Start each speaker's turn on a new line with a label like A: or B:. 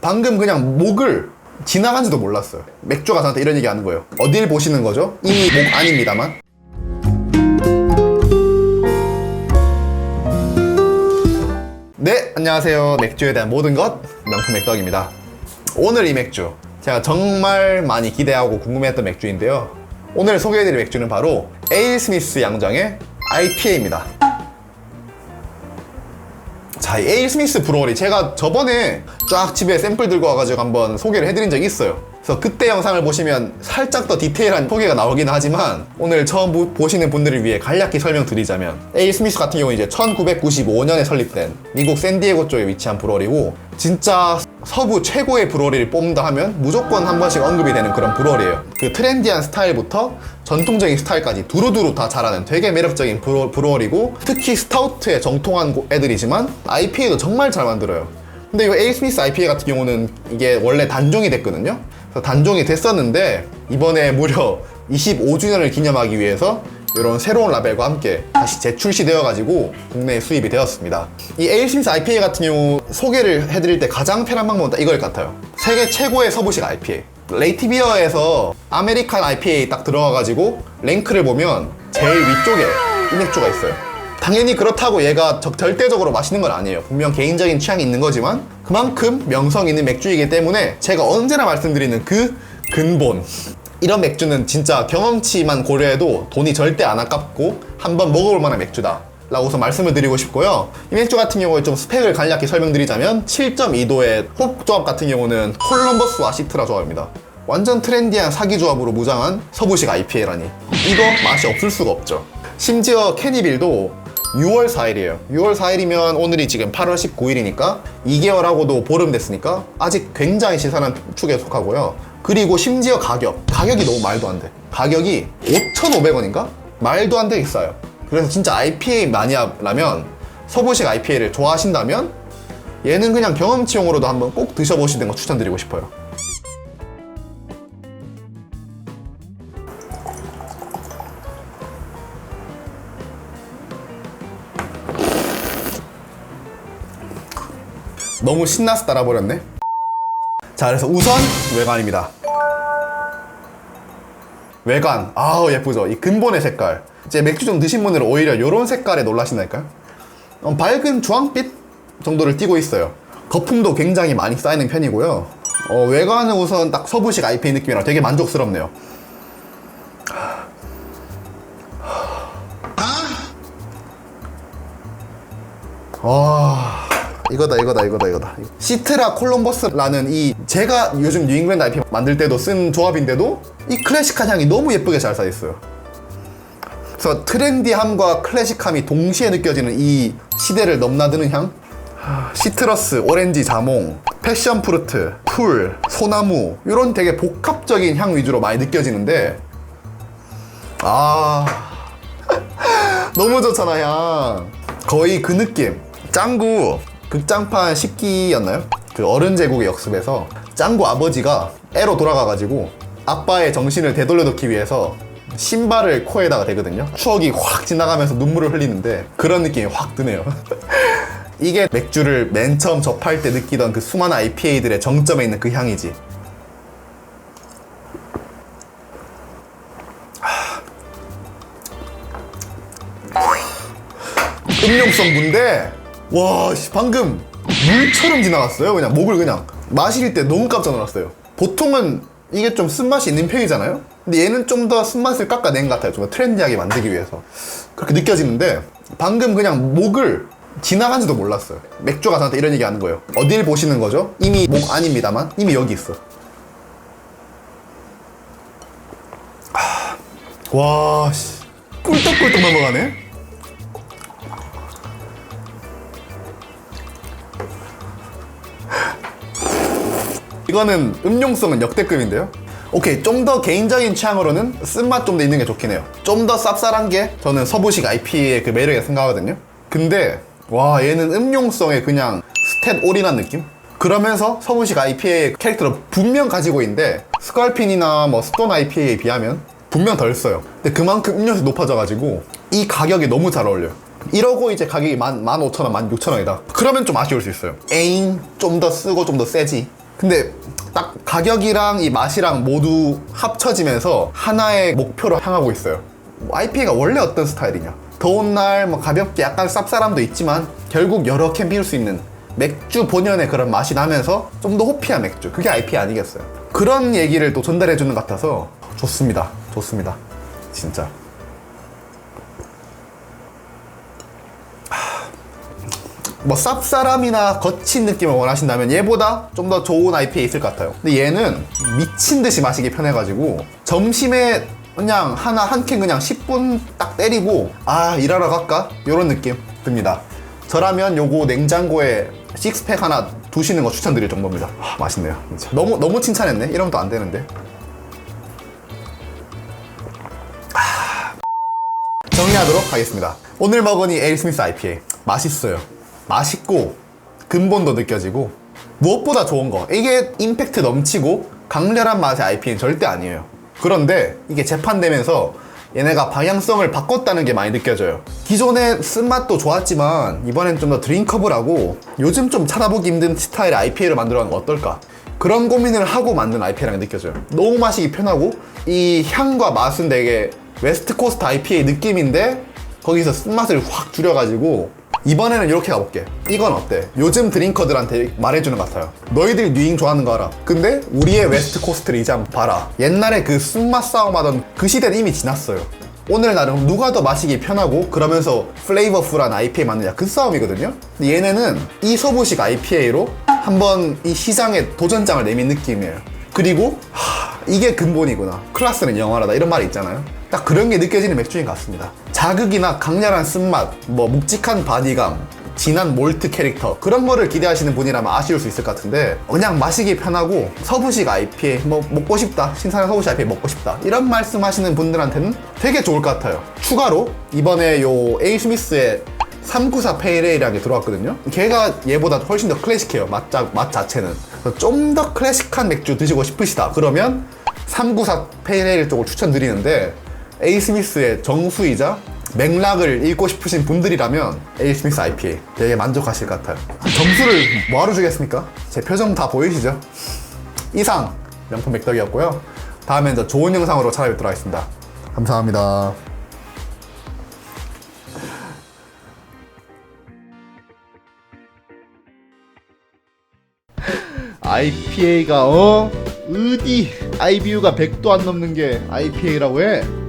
A: 방금 그냥 목을 지나간지도 몰랐어요. 맥주가 저한테 이런 얘기 하는 거예요. 어딜 보시는 거죠? 이미 목 아닙니다만. 네, 안녕하세요. 맥주에 대한 모든 것 명품 맥덕입니다. 오늘 이 맥주 제가 정말 많이 기대하고 궁금해했던 맥주인데요. 오늘 소개해드릴 맥주는 바로 에일 스미스 양정의 IPA입니다. 자, 이 에일 스미스 브루어리 제가 저번에 쫙 집에 샘플 들고 와가지고 한번 소개를 해드린 적이 있어요. 그래서 그때 영상을 보시면 살짝 더 디테일한 소개가 나오긴 하지만 오늘 처음 보, 보시는 분들을 위해 간략히 설명드리자면 에일 스미스 같은 경우는 이제 1995년에 설립된 미국 샌디에고 쪽에 위치한 브루어리고 진짜 서부 최고의 브루어리를 뽑는다 하면 무조건 한 번씩 언급이 되는 그런 브루어리예요. 그 트렌디한 스타일부터 전통적인 스타일까지 두루두루 다 잘하는 되게 매력적인 브루, 브루어리고 특히 스타우트에 정통한 곳- 애들이지만 IPA도 정말 잘 만들어요. 근데 이 에일 스미스 IPA 같은 경우는 이게 원래 단종이 됐거든요. 단종이 됐었는데 이번에 무려 25주년을 기념하기 위해서 이런 새로운 라벨과 함께 다시 재출시되어 가지고 국내에 수입이 되었습니다. 이 에일 스미스 IPA 같은 경우 소개를 해드릴 때 가장 편한 방법은 딱 이걸 같아요. 세계 최고의 서부식 IPA. 레이티비어에서 아메리칸 IPA 딱 들어가가지고 랭크를 보면 제일 위쪽에 이 맥주가 있어요. 당연히 그렇다고 얘가 적- 절대적으로 마시는 건 아니에요. 분명 개인적인 취향이 있는 거지만 그만큼 명성 있는 맥주이기 때문에 제가 언제나 말씀드리는 그 근본. 이런 맥주는 진짜 경험치만 고려해도 돈이 절대 안 아깝고 한번 먹어볼 만한 맥주다. 라고서 말씀을 드리고 싶고요. 이 맥주 같은 경우에 좀 스펙을 간략히 설명드리자면 7.2도의 홉 조합 같은 경우는 콜럼버스와 시트라 조합입니다. 완전 트렌디한 사기 조합으로 무장한 서부식 IPA라니. 이거 맛이 없을 수가 없죠. 심지어 캐니빌도 6월 4일이에요. 6월 4일이면 오늘이 지금 8월 19일이니까 2개월하고도 보름 됐으니까 아직 굉장히 신선한 축에 속하고요. 그리고 심지어 가격. 가격이 너무 말도 안 돼. 가격이 5,500원인가? 말도 안 되게 싸요. 그래서 진짜 IPA 마니아라면 서부식 IPA를 좋아하신다면 얘는 그냥 경험치용으로도 한번 꼭 드셔보시는 거 추천드리고 싶어요. 너무 신나서 따라버렸네. 자, 그래서 우선 외관입니다. 외관. 아우, 예쁘죠? 이 근본의 색깔. 이제 맥주 좀 드신 분들은 오히려 이런 색깔에 놀라신다니까요? 어, 밝은 주황빛 정도를 띠고 있어요. 거품도 굉장히 많이 쌓이는 편이고요. 어, 외관은 우선 딱 서부식 IPA 느낌이라 되게 만족스럽네요. 아 이거다 이거다 이거다 이거다. 시트라 콜럼버스라는 이 제가 요즘 뉴잉글랜드 IP 만들 때도 쓴 조합인데도 이 클래식한 향이 너무 예쁘게 잘 쌓여있어요. 그래서 트렌디함과 클래식함이 동시에 느껴지는 이 시대를 넘나드는 향? 하, 시트러스, 오렌지, 자몽, 패션 프루트, 풀, 소나무 이런 되게 복합적인 향 위주로 많이 느껴지는데 아 너무 좋잖아 향. 거의 그 느낌. 짱구 극장판 10기였나요? 그 어른 제국의 역습에서 짱구 아버지가 애로 돌아가가지고 아빠의 정신을 되돌려놓기 위해서 신발을 코에다가 대거든요. 추억이 확 지나가면서 눈물을 흘리는데 그런 느낌이 확 드네요. 이게 맥주를 맨 처음 접할 때 느끼던 그 수많은 IPA들의 정점에 있는 그 향이지. 음용성 문데 와 씨, 방금 물처럼 지나갔어요 그냥. 목을 그냥. 마실 때 너무 깜짝 놀랐어요. 보통은 이게 좀 쓴맛이 있는 편이잖아요? 근데 얘는 좀 더 쓴맛을 깎아낸 것 같아요. 좀 더 트렌디하게 만들기 위해서. 그렇게 느껴지는데 방금 그냥 목을 지나간지도 몰랐어요. 맥주가 저한테 이런 얘기 하는 거예요. 어딜 보시는 거죠? 이미 목 아닙니다만. 이미 여기 있어. 아, 와 씨, 꿀떡꿀떡 넘어가네 이거는 음용성은 역대급인데요? 오케이 좀 더 개인적인 취향으로는 쓴맛 좀 더 있는 게 좋긴 해요 좀 더 쌉쌀한 게 저는 서부식 IP의 그 매력이라 생각하거든요 근데 와 얘는 음용성에 그냥 스탯 올인한 느낌? 그러면서 서부식 IPA의 캐릭터를 분명 가지고 있는데 스컬핀이나 뭐 스톤 IPA에 비하면 분명 덜 써요 근데 그만큼 음료수 높아져가지고 이 가격이 너무 잘 어울려요 이러고 이제 가격이 만, 15,000원, 16,000원이다. 그러면 좀 아쉬울 수 있어요. 에잉, 좀 더 쓰고 좀 더 세지. 근데 딱 가격이랑 이 맛이랑 모두 합쳐지면서 하나의 목표로 향하고 있어요. 뭐 IPA가 원래 어떤 스타일이냐? 더운 날 뭐 가볍게 약간 쌉싸람도 있지만 결국 여러 캔 비울 수 있는 맥주 본연의 그런 맛이 나면서 좀 더 호피한 맥주. 그게 IPA 아니겠어요? 그런 얘기를 또 전달해 주는 것 같아서 좋습니다. 좋습니다. 진짜. 뭐 쌉싸람이나 거친 느낌을 원하신다면 얘보다 좀 더 좋은 IPA 있을 것 같아요. 근데 얘는 미친 듯이 마시기 편해가지고 점심에 그냥 하나 한 캔 그냥 10분 딱 때리고 아 일하러 갈까? 이런 느낌 듭니다. 저라면 요거 냉장고에 식스팩 하나 두시는 거 추천드릴 정도입니다. 아, 맛있네요. 진짜. 너무 너무 칭찬했네. 이러면 또 안 되는데. 정리하도록 하겠습니다. 오늘 먹은 이 에일 스미스 IPA 맛있어요. 맛있고 근본도 느껴지고 무엇보다 좋은 거 이게 임팩트 넘치고 강렬한 맛의 IPA는 절대 아니에요. 그런데 이게 재판되면서 얘네가 방향성을 바꿨다는 게 많이 느껴져요. 기존의 쓴맛도 좋았지만 이번엔 좀 더 드링커블하고 요즘 좀 찾아보기 힘든 스타일의 IPA를 만들어가는 거 어떨까? 그런 고민을 하고 만든 IPA라고 느껴져요. 너무 마시기 편하고 이 향과 맛은 되게 웨스트 코스트 IPA 느낌인데 거기서 쓴맛을 확 줄여가지고 이번에는 이렇게 가볼게. 이건 어때? 요즘 드링커들한테 말해주는 것 같아요. 너희들 뉴잉 좋아하는 거 알아. 근데 우리의 웨스트 이제 한번 봐라. 옛날에 그 쓴맛 싸움하던 그 시대는 이미 지났어요. 오늘 날은 누가 더 마시기 편하고 그러면서 플레이버풀한 IPA 맞느냐 그 싸움이거든요. 얘네는 이 소부식 IPA로 한번 이 시장에 도전장을 내민 느낌이에요. 그리고 하, 이게 근본이구나. 클라스는 영원하다 이런 말이 있잖아요. 딱 그런 게 느껴지는 맥주인 것 같습니다. 자극이나 강렬한 쓴맛, 뭐 묵직한 바디감, 진한 몰트 캐릭터 그런 거를 기대하시는 분이라면 아쉬울 수 있을 것 같은데 그냥 마시기 편하고 서부식 IPA 뭐 먹고 싶다 신선한 서부식 IPA 먹고 싶다 이런 말씀하시는 분들한테는 되게 좋을 것 같아요. 추가로 이번에 요 에이 스미스의 394 페이레이라는 게 들어왔거든요. 걔가 얘보다 훨씬 더 클래식해요 맛, 자, 맛 자체는. 좀 더 클래식한 맥주 드시고 싶으시다. 그러면 394 페이레일 쪽을 추천드리는데 에이 스미스의 정수이자 맥락을 읽고 싶으신 분들이라면 에이 스미스 IPA 되게 만족하실 것 같아요. 점수를 뭐하러 주겠습니까? 제 표정 다 보이시죠? 이상 명품 맥덕이었고요. 다음엔 더 좋은 영상으로 찾아뵙도록 하겠습니다. 감사합니다. IPA가 어? 어디 IBU가 100도 안 넘는 게 IPA라고 해?